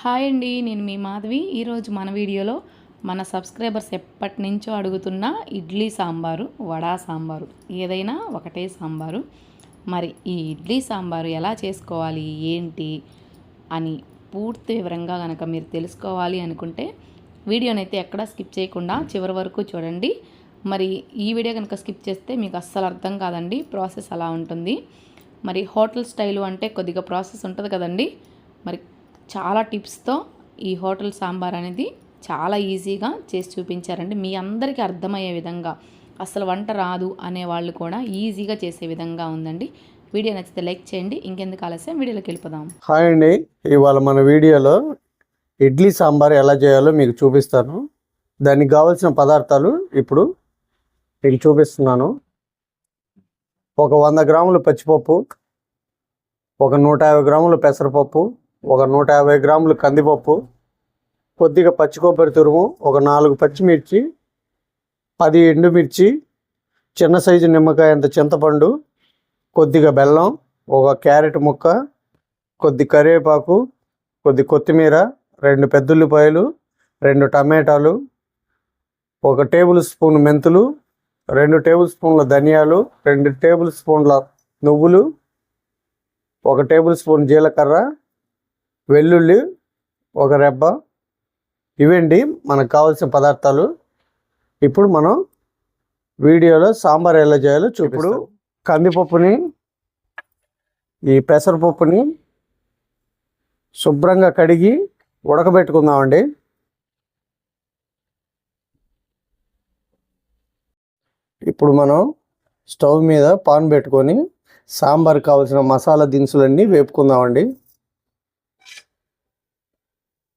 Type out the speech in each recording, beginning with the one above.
Hi అండి నేను మీ మాధవి. ఈరోజు మన వీడియోలో మన సబ్స్క్రైబర్స్ ఎప్పటి నుంచో అడుగుతున్న ఇడ్లీ సాంబారు వడా సాంబారు ఏదైనా ఒకటే సాంబారు. మరి ఈ ఇడ్లీ సాంబారు ఎలా చేసుకోవాలి ఏంటి అని పూర్తి వివరంగా కనుక మీరు తెలుసుకోవాలి అనుకుంటే వీడియోనైతే ఎక్కడా స్కిప్ చేయకుండా చివరి వరకు చూడండి. మరి ఈ వీడియో కనుక స్కిప్ చేస్తే మీకు అస్సలు అర్థం కాదండి ప్రాసెస్ అలా ఉంటుంది. మరి హోటల్ స్టైలు అంటే కొద్దిగా ప్రాసెస్ ఉంటుంది కదండి. మరి చాలా టిప్స్తో ఈ హోటల్ సాంబార్ అనేది చాలా ఈజీగా చేసి చూపించారండి. మీ అందరికీ అర్థమయ్యే విధంగా అసలు వంట రాదు అనే వాళ్ళు కూడా ఈజీగా చేసే విధంగా ఉందండి. వీడియో నచ్చితే లైక్ చేయండి. ఇంకెందుకు ఆలస్యం? వీడియోలోకి వెళ్ళిపోదాం. హాయ్ అండి. ఇవాళ మన వీడియోలో ఇడ్లీ సాంబార్ ఎలా చేయాలో మీకు చూపిస్తాను. దానికి కావాల్సిన పదార్థాలు ఇప్పుడు మీకు చూపిస్తున్నాను. ఒక వంద గ్రాములు పచ్చిపప్పు ఒక నూట యాభై గ్రాములు పెసరపప్పు ఒక నూట యాభై గ్రాములు కందిపప్పు కొద్దిగా పచ్చి కొబ్బరి తురుము ఒక నాలుగు పచ్చిమిర్చి పది ఎండుమిర్చి చిన్న సైజు నిమ్మకాయ అంత చింతపండు కొద్దిగా బెల్లం ఒక క్యారెట్ ముక్క కొద్ది కరివేపాకు కొద్ది కొత్తిమీర రెండు పెద్దుల్లిపాయలు రెండు టమాటాలు ఒక టేబుల్ స్పూన్ మెంతులు రెండు టేబుల్ స్పూన్ల ధనియాలు రెండు టేబుల్ స్పూన్ల నువ్వులు ఒక టేబుల్ స్పూన్ జీలకర్ర వెల్లుల్లి ఒక రెబ్బ. ఇవండి మనకు కావాల్సిన పదార్థాలు. ఇప్పుడు మనం వీడియోలో సాంబార్ ఎలా చేయాలో చూపిప్పుడు కందిపప్పుని ఈ పెసరపప్పుని శుభ్రంగా కడిగి ఉడకబెట్టుకుందామండి. ఇప్పుడు మనం స్టవ్ మీద పాన్ పెట్టుకొని సాంబార్ కావాల్సిన మసాలా దినుసులన్నీ వేపుకుందామండి.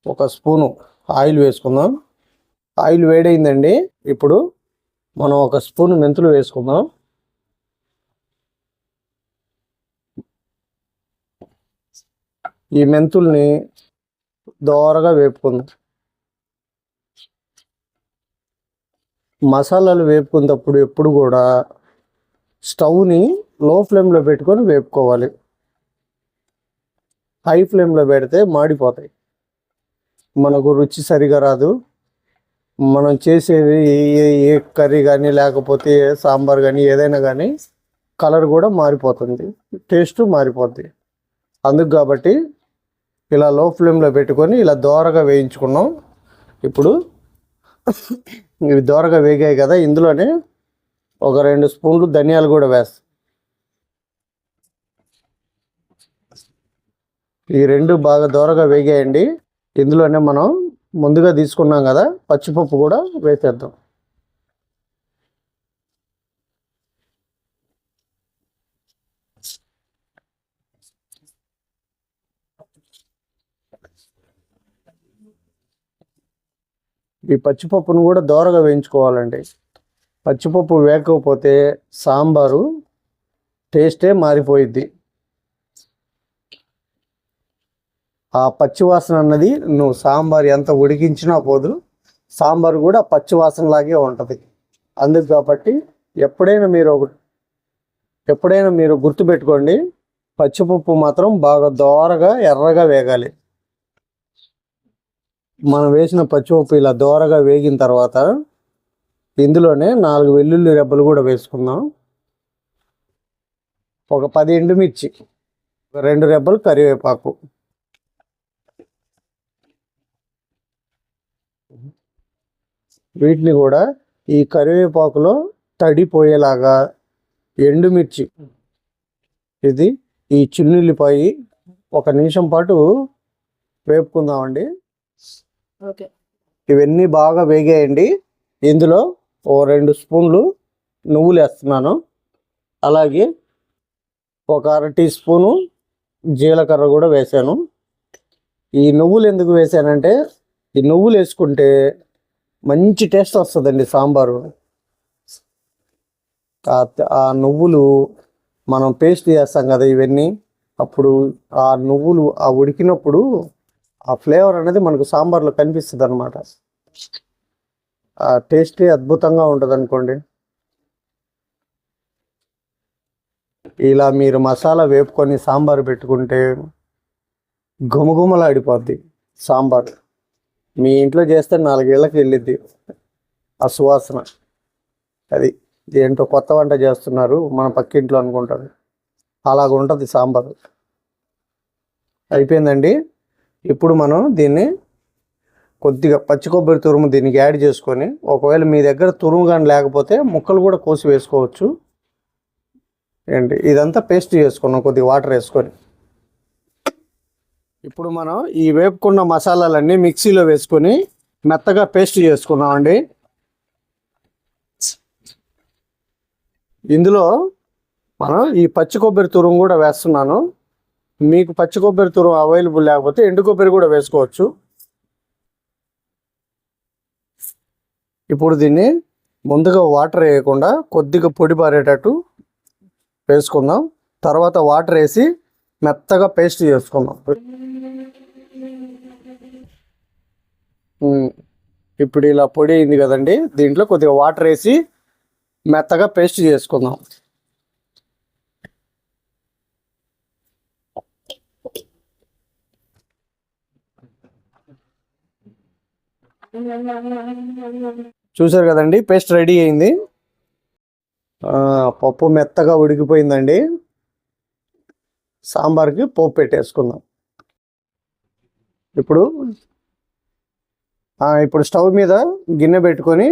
ఒక స్పూను ఆయిల్ వేసుకుందాం. ఆయిల్ వేడైందండి. ఇప్పుడు మనం ఒక స్పూన్ మెంతులు వేసుకుందాం. ఈ మెంతుల్ని దోరగా వేపుకుందాం. మసాలాలు వేపుకున్నప్పుడు ఎప్పుడు కూడా స్టవ్ని లో ఫ్లేమ్లో పెట్టుకొని వేపుకోవాలి. హై ఫ్లేమ్లో పెడితే మాడిపోతాయి. మనకు రుచి సరిగా రాదు. మనం చేసేది ఏ ఏ కర్రీ కానీ లేకపోతే ఏ సాంబార్ కానీ ఏదైనా కానీ కలర్ కూడా మారిపోతుంది. టేస్ట్ మారిపోద్ది. అందుకు కాబట్టి ఇలా లో ఫ్లేమ్లో పెట్టుకొని ఇలా దోరగా వేయించుకున్నాం. ఇప్పుడు ఇవి దోరగా వేగాయి కదా ఇందులోనే ఒక రెండు స్పూన్లు ధనియాలు కూడా వేస్తాం. ఈ రెండు బాగా దోరగా వేగాయండి. ఇందులోనే మనం ముందుగా తీసుకున్నాం కదా పచ్చిపప్పు కూడా వేసేద్దాం. ఈ పచ్చిపప్పును కూడా దోరగా వేయించుకోవాలండి. పచ్చిపప్పు వేయకపోతే సాంబారు టేస్టే మారిపోయిద్ది. ఆ పచ్చివాసన అన్నది నువ్వు సాంబార్ ఎంత ఉడికించినా పోదు సాంబార్ కూడా పచ్చివాసనలాగే ఉంటుంది. అందుకు కాబట్టి ఎప్పుడైనా మీరు ఒక ఎప్పుడైనా మీరు గుర్తుపెట్టుకోండి పచ్చిపప్పు మాత్రం బాగా దోరగా ఎర్రగా వేగాలి. మనం వేసిన పచ్చిపప్పు ఇలా దోరగా వేగిన తర్వాత ఇందులోనే నాలుగు వెల్లుల్లి రెబ్బలు కూడా వేసుకుందాం. ఒక పది ఎండుమిర్చి ఒక రెండు రెబ్బలు కరివేపాకు. వీటిని కూడా ఈ కరివేపాకులో తడిపోయేలాగా ఎండుమిర్చి. ఇది ఈ చిన్నుల్లిపాయి ఒక నిమిషం పాటు వేపుకుందామండి. ఓకే. ఇవన్నీ బాగా వేగాయండి. ఇందులో ఓ రెండు స్పూన్లు నువ్వులు వేస్తున్నాను. అలాగే ఒక అర టీ స్పూను జీలకర్ర కూడా వేసాను. ఈ నువ్వులు ఎందుకు వేసానంటే ఈ నువ్వులు వేసుకుంటే మంచి టేస్ట్ వస్తుందండి సాంబారు. ఆ- నువ్వులు మనం పేస్ట్ చేస్తాం కదా ఇవన్నీ అప్పుడు ఆ నువ్వులు ఆ ఉడికినప్పుడు ఆ ఫ్లేవర్ అనేది మనకు సాంబార్లో కనిపిస్తుంది అనమాట ఆ టేస్ట్ అద్భుతంగా ఉంటుంది అనుకోండి ఇలా మీరు మసాలా వేపుకొని సాంబార్ పెట్టుకుంటే గుమగుమలాడిపోద్ది సాంబార్. మీ ఇంట్లో చేస్తే నాలుగేళ్ళకు వెళ్ళిద్ది. ఆ సువాసన. అది ఏంటో కొత్త వంట చేస్తున్నారు మన పక్కింట్లో అనుకుంటారు. అలాగ ఉంటుంది సాంబార్. అయిపోయిందండి. ఇప్పుడు మనం దీన్ని కొద్దిగా పచ్చి కొబ్బరి తురుము దీనికి యాడ్ చేసుకొని ఒకవేళ మీ దగ్గర తురుము కానీ లేకపోతే ముక్కలు కూడా కోసి వేసుకోవచ్చు. ఏంటి? ఇదంతా పేస్ట్ చేసుకున్నాం కొద్దిగా వాటర్ వేసుకొని. ఇప్పుడు మనం ఈ వేపుకున్న మసాలాలన్నీ మిక్సీలో వేసుకొని మెత్తగా పేస్ట్ చేసుకున్నామండి. ఇందులో మనం ఈ పచ్చి కొబ్బరి తురుము కూడా వేస్తున్నాను. మీకు పచ్చి కొబ్బరి తురుము అవైలబుల్ లేకపోతే ఎండు కొబ్బరి కూడా వేసుకోవచ్చు. ఇప్పుడు దీన్ని ముందుగా వాటర్ వేయకుండా కొద్దిగా పొడి పారేటట్టు వేసుకుందాం. తర్వాత వాటర్ వేసి మెత్తగా పేస్ట్ చేసుకుందాం. ఇప్పుడు ఇలా పొడి అయింది కదండి దీంట్లో కొద్దిగా వాటర్ వేసి మెత్తగా పేస్ట్ చేసుకుందాం. చూసారు కదండి పేస్ట్ రెడీ అయింది. పప్పు మెత్తగా ఉడికిపోయిందండి. సాంబార్కి పోపు పెట్టేసుకుందాం. ఇప్పుడు ఇప్పుడు స్టవ్ మీద గిన్నె పెట్టుకొని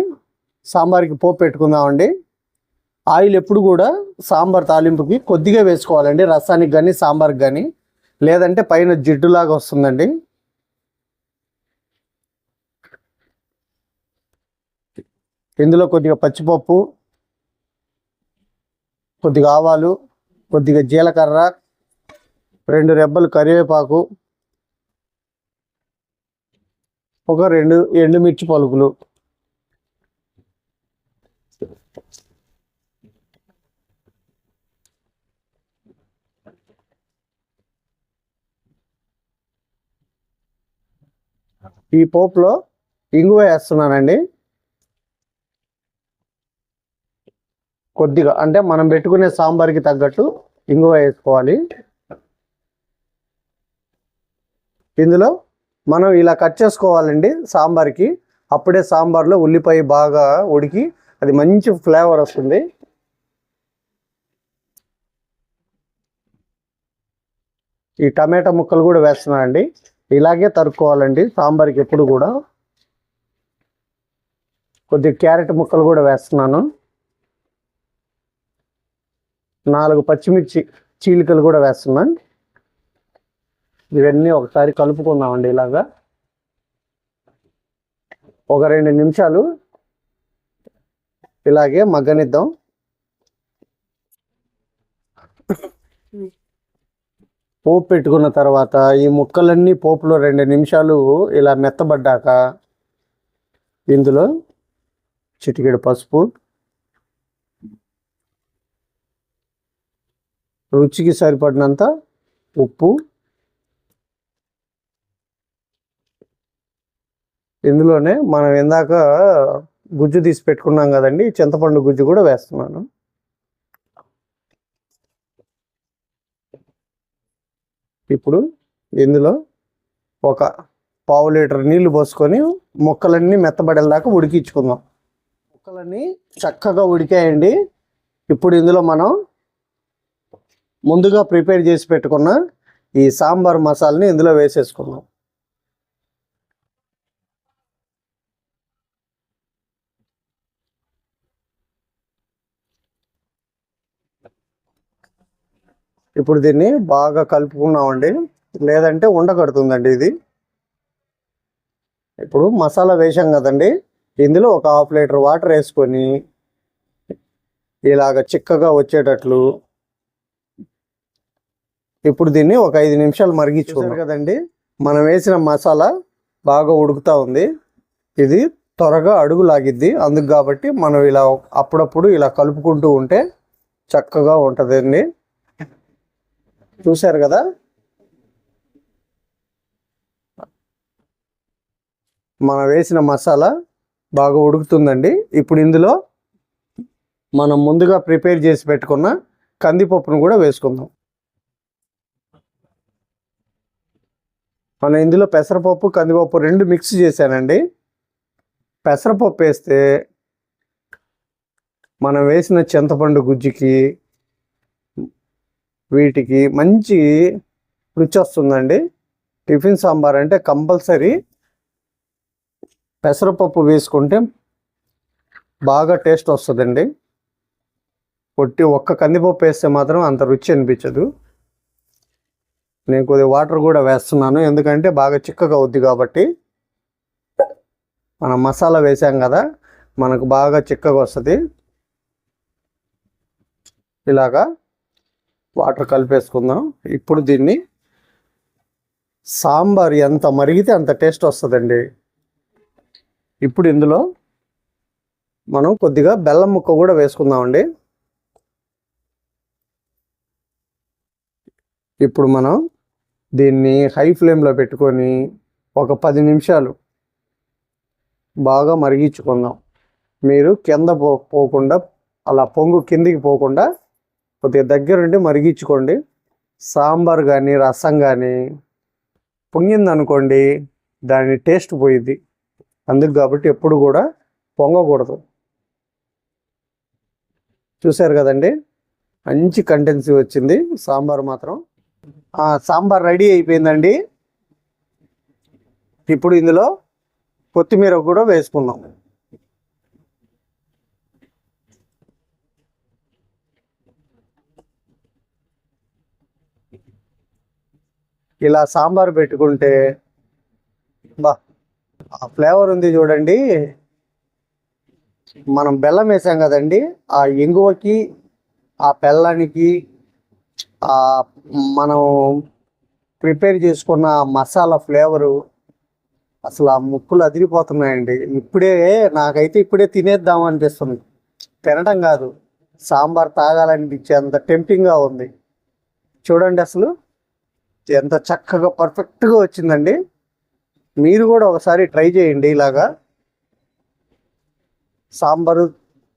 సాంబార్కి పోపు పెట్టుకుందామండి. ఆయిల్ ఎప్పుడు కూడా సాంబార్ తాలింపుకి కొద్దిగా వేసుకోవాలండి. రసానికి కానీ సాంబార్కి కానీ లేదంటే పైన జిడ్డులాగా వస్తుందండి. ఇందులో కొద్దిగా పచ్చిపప్పు కొద్దిగా ఆవాలు కొద్దిగా జీలకర్ర రెండు రెబ్బలు కరివేపాకు ఒక రెండు ఎండుమిర్చి పలుకులు. ఈ పోపులో ఇంగువ వేస్తున్నానండి. కొద్దిగా అంటే మనం పెట్టుకునే సాంబార్కి తగ్గట్టు ఇంగువ వేసుకోవాలి. ఇందులో మనం ఇలా కట్ చేసుకోవాలండి సాంబార్కి. అప్పుడే సాంబార్లో ఉల్లిపాయ బాగా ఉడికి అది మంచి ఫ్లేవర్ వస్తుంది. ఈ టమాటా ముక్కలు కూడా వేస్తున్నానండి. ఇలాగే తరుక్కోవాలండి సాంబార్కి ఎప్పుడు కూడా. కొద్దిగా క్యారెట్ ముక్కలు కూడా వేస్తున్నాను. నాలుగు పచ్చిమిర్చి చీలికలు కూడా వేస్తున్నాను. ఇవన్నీ ఒకసారి కలుపుకుందామండి ఇలాగా. ఒక రెండు నిమిషాలు ఇలాగే మగ్గనిద్దాం. పోపు పెట్టుకున్న తర్వాత ఈ ముక్కలన్నీ పోపులో రెండు నిమిషాలు ఇలా మెత్తబడ్డాక ఇందులో చిటికెడు పసుపు రుచికి సరిపడినంత ఉప్పు ఇందులోనే మనం ఇందాక గుజ్జు తీసి పెట్టుకున్నాం కదండి చింతపండు గుజ్జు కూడా వేస్తున్నాను. ఇప్పుడు ఇందులో ఒక పావు లీటర్ నీళ్ళు పోసుకొని ముక్కలన్నీ మెత్తబడేదాకా ఉడికించుకుందాం. ముక్కలన్నీ చక్కగా ఉడికాయండి. ఇప్పుడు ఇందులో మనం ముందుగా ప్రిపేర్ చేసి పెట్టుకున్న ఈ సాంబార్ మసాలాని ఇందులో వేసేసుకుందాం. ఇప్పుడు దీన్ని బాగా కలుపుకున్నామండి. లేదంటే ఉండకడుతుందండి ఇది. ఇప్పుడు మసాలా వేసాం కదండి. ఇందులో ఒక హాఫ్ లీటర్ వాటర్ వేసుకొని ఇలాగ చిక్కగా వచ్చేటట్లు ఇప్పుడు దీన్ని ఒక ఐదు నిమిషాలు మరిగించుకున్నాం కదండి? మనం వేసిన మసాలా బాగా ఉడుకుతా ఉంది. ఇది త్వరగా అడుగు లాగిద్ది. అందుకు కాబట్టి మనం ఇలా అప్పుడప్పుడు ఇలా కలుపుకుంటూ ఉంటే చక్కగా ఉంటుందండి. చూశారు కదా? మనం వేసిన మసాలా బాగా ఉడుకుతుందండి. ఇప్పుడు ఇందులో మనం ముందుగా ప్రిపేర్ చేసి పెట్టుకున్న కందిపప్పును కూడా వేసుకుందాం. మనం ఇందులో పెసరపప్పు కందిపప్పు రెండు మిక్స్ చేశానండి. పెసరపప్పు వేస్తే మనం వేసిన చింతపండు గుజ్జుకి వీటికి మంచి రుచి వస్తుందండి. టిఫిన్ సాంబార్ అంటే కంపల్సరీ పెసరపప్పు వేసుకుంటే బాగా టేస్ట్ వస్తుందండి. పొట్టి ఒక్క కందిపప్పు వేస్తే మాత్రం అంత రుచి అనిపించదు. నేను కొద్దిగా వాటర్ కూడా వేస్తున్నాను. ఎందుకంటే బాగా చిక్కగా అవుద్ది కాబట్టి మనం మసాలా వేసాం కదా మనకు బాగా చిక్కగా వస్తుంది. ఇలాగా వాటర్ కలిపేసుకుందాం. ఇప్పుడు దీన్ని సాంబార్ ఎంత మరిగితే అంత టేస్ట్ వస్తుందండి. ఇప్పుడు ఇందులో మనం కొద్దిగా బెల్లం ముక్క కూడా వేసుకుందామండి. ఇప్పుడు మనం దీన్ని హై ఫ్లేమ్లో పెట్టుకొని ఒక పది నిమిషాలు బాగా మరిగించుకుందాం. మీరు కింద పో పోకుండా అలా పొంగు కిందికి పోకుండా కొద్దిగా దగ్గరుండి మరిగించుకోండి. సాంబార్ కానీ రసం కానీ పొంగిందనుకోండి దాని టేస్ట్ పోయిద్ది. అందుకు కాబట్టి ఎప్పుడు కూడా పొంగకూడదు. చూశారు కదండి? మంచి కంటెన్సీ వచ్చింది. సాంబార్ మాత్రం. ఆ, సాంబార్ రెడీ అయిపోయిందండి. ఇప్పుడు ఇందులో కొత్తిమీర కూడా వేసుకుందాం. ఇలా సాంబార్ పెట్టుకుంటే బా ఆ ఫ్లేవర్ ఉంది చూడండి. మనం బెల్లం వేసాం కదండి ఆ ఇంగువకి ఆ బెల్లానికి ఆ మనం ప్రిపేర్ చేసుకున్న మసాలా ఫ్లేవరు అసలు ఆ ముక్కులు అదిరిపోతున్నాయండి. ఇప్పుడే నాకైతే ఇప్పుడే తినేద్దాం అనిపిస్తుంది. తినడం కాదు సాంబార్ తాగాలనిపించే అంత టెంపింగ్గా ఉంది. చూడండి అసలు. ఎంత చక్కగా పర్ఫెక్ట్గా వచ్చిందండి. మీరు కూడా ఒకసారి ట్రై చేయండి ఇలాగా. సాంబారు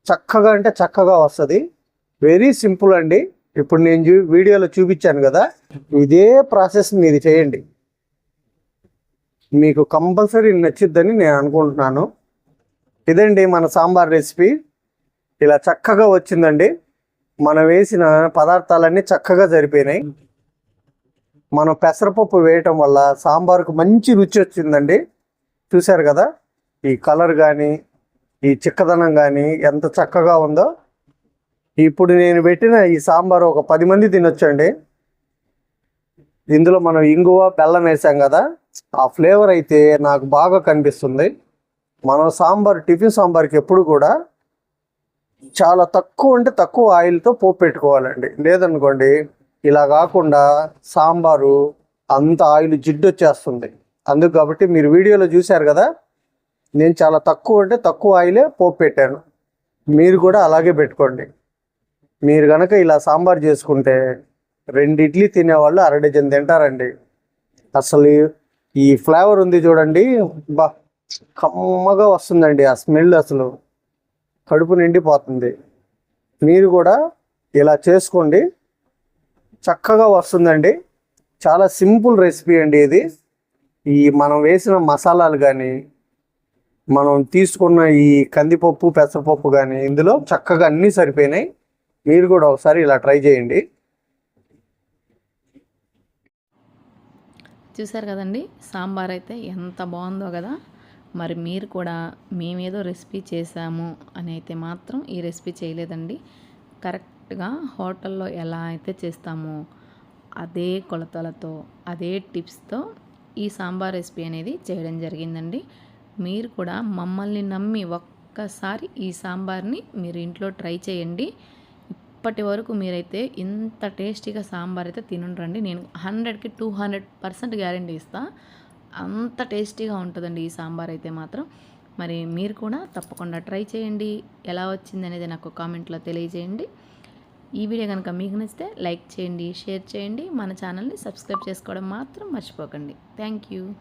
చక్కగా అంటే చక్కగా వస్తుంది. వెరీ సింపుల్ అండి. ఇప్పుడు నేను చూ వీడియోలో చూపించాను కదా. ఇదే ప్రాసెస్ని ఇది చేయండి. మీకు కంపల్సరీ నచ్చిద్దని నేను అనుకుంటున్నాను. ఇదండి మన సాంబార్ రెసిపీ. ఇలా చక్కగా వచ్చిందండి. మనం వేసిన పదార్థాలన్నీ చక్కగా సరిపోయినాయి మనం పెసరపప్పు వేయటం వల్ల సాంబార్కు మంచి రుచి వచ్చిందండి. చూశారు కదా? ఈ కలర్ కానీ ఈ చిక్కదనం కానీ ఎంత చక్కగా ఉందో. ఇప్పుడు నేను పెట్టిన ఈ సాంబార్ ఒక పది మంది తినొచ్చండి. ఇందులో మనం ఇంగువ బెల్లం వేసాం కదా? ఆ ఫ్లేవర్ అయితే నాకు బాగా కనిపిస్తుంది. మనం సాంబార్ టిఫిన్ సాంబార్కి ఎప్పుడు కూడా చాలా తక్కువ అంటే తక్కువ ఆయిల్తో పోపు పెట్టుకోవాలండి. లేదనుకోండి ఇలా కాకుండా సాంబారు అంత ఆయిల్ జిడ్డు వచ్చేస్తుంది. అందుకు కాబట్టి మీరు వీడియోలో చూశారు కదా నేను చాలా తక్కువ అంటే తక్కువ ఆయిలే పోపు పెట్టాను. మీరు కూడా అలాగే పెట్టుకోండి. మీరు కనుక ఇలా సాంబార్ చేసుకుంటే రెండు ఇడ్లీ తినేవాళ్ళు అర డజన్ తింటారండి. అసలు ఈ ఫ్లేవర్ ఉంది చూడండి. బా కమ్మగా వస్తుందండి ఆ స్మెల్ అసలు. కడుపు నిండిపోతుంది. మీరు కూడా ఇలా చేసుకోండి. చక్కగా వస్తుందండి. చాలా సింపుల్ రెసిపీ అండి ఇది. ఈ మనం వేసిన మసాలాలు కానీ మనం తీసుకున్న ఈ కందిపప్పు పెసరపప్పు కానీ ఇందులో చక్కగా అన్నీ సరిపోయినాయి. మీరు కూడా ఒకసారి ఇలా ట్రై చేయండి. చూసారు కదండి? సాంబార్ అయితే ఎంత బాగుందో కదా? మరి మీరు కూడా మేమేదో రెసిపీ చేసాము అని అయితే మాత్రం ఈ రెసిపీ చేయలేదండి. కరెక్ట్ కరెక్ట్గా హోటల్లో ఎలా అయితే చేస్తామో అదే కొలతలతో అదే టిప్స్తో ఈ సాంబార్ రెసిపీ అనేది చేయడం జరిగిందండి. మీరు కూడా మమ్మల్ని నమ్మి ఒక్కసారి ఈ సాంబార్ని మీరు ఇంట్లో ట్రై చేయండి. ఇప్పటి వరకు మీరైతే ఇంత టేస్టీగా సాంబార్ అయితే తినుండ్రండి. నేను హండ్రెడ్కి టూ హండ్రెడ్ పర్సెంట్ గ్యారంటీ ఇస్తాను అంత టేస్టీగా ఉంటుందండి ఈ సాంబార్ అయితే మాత్రం. మరి మీరు కూడా తప్పకుండా ట్రై చేయండి. ఎలా వచ్చింది అనేది నాకు కామెంట్లో తెలియజేయండి. ఈ వీడియో కనుక మీకు నచ్చితే లైక్ చేయండి షేర్ చేయండి. మన ఛానల్ని సబ్స్క్రైబ్ చేసుకోవడం మాత్రం మర్చిపోకండి. Thank you.